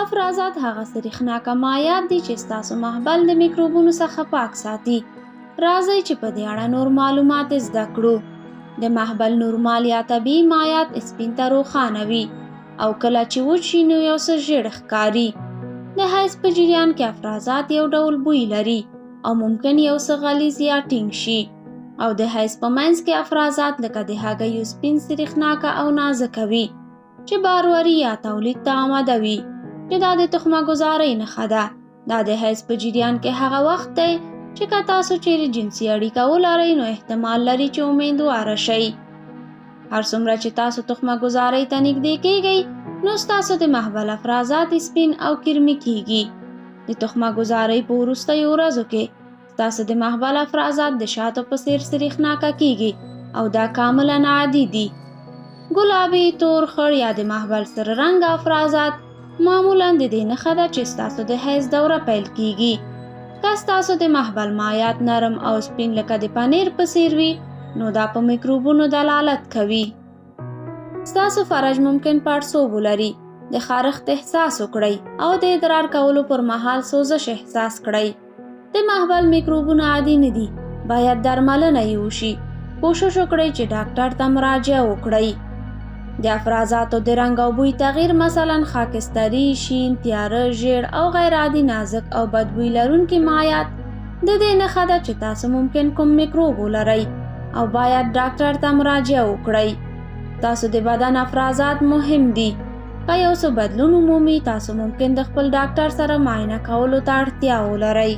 افرازات هغه سریښناکه مایعات دي چې ستاسو محبل د میکروبونو څخه پاک ساتي. راځئ چې په دې اړه نور معلومات زده کړو. د محبل نورمال یا طبیعي مایعات سپین ته روښانه وي او کله چې وچ نو یو څه ژیړ ښکاري. د حیض په جریان کې افرازات یو ډول بوی لري او ممکن یو څه غلیظ یا ټینګ شي. او د حیض په منځ کې افرازات لکه د هګیو سپین سریښناکه او نازکه وي چې باروری یا تولید ته آماده وي چې دا د تخمه گزارۍ نښه ده. دا د حیض په جریان کې هغه وخت دی چې که تاسو چیرې جنسي اړیکه ولرئ نو احتمال لري چې امیندواره شئ. هر څومره چې تاسو تخمه گزارۍ ته نږدې کیږئ نو ستاسو د محبل افرازات سپین او کرمي کیږي. د تخمه گزارۍ په وروستیو ورځو کې ستاسو د محبل افرازات د شاتو په څیر سریښناکه کیږي او دا کاملا عادي دي. ګلابي تور خړ یا د محبل سره رنګ افرازات معمولا د دې نښه ده چې ستاسو د حیض دوره پیل کیږي. که ستاسو د محبل مایات نرم او سپین لکه د پنیر په څیر وي نو دا په میکروبونو دلالت کوي. ستاسو فرج ممکن پړسوب ولري د خارښت احساس وکړئ او د ادرار کولو پر مهال سوزش احساس کړئ. د محبل میکروبونه عادي نه دي باید درملنه یې وشي. کوشش وکړئ چې ډاکټر ته مراجعه وکړئ د افرازاتو د رنګ او بوی تغییر مثلا خاکستری شین تیاره ژیړ او غیر عادي نازک او بدبوی لرونکي مایعات. د دې نښه ده چې تاسو ممکن کوم میکروب ولرئ او باید ډاکټر ته مراجعه وکړئ. تاسو د بدن افرازات مهم دي. که یو څه بدلون ومومي تاسو ممکن د خپل ډاکټر سره معاینه کولو ته اړتیا ولرئ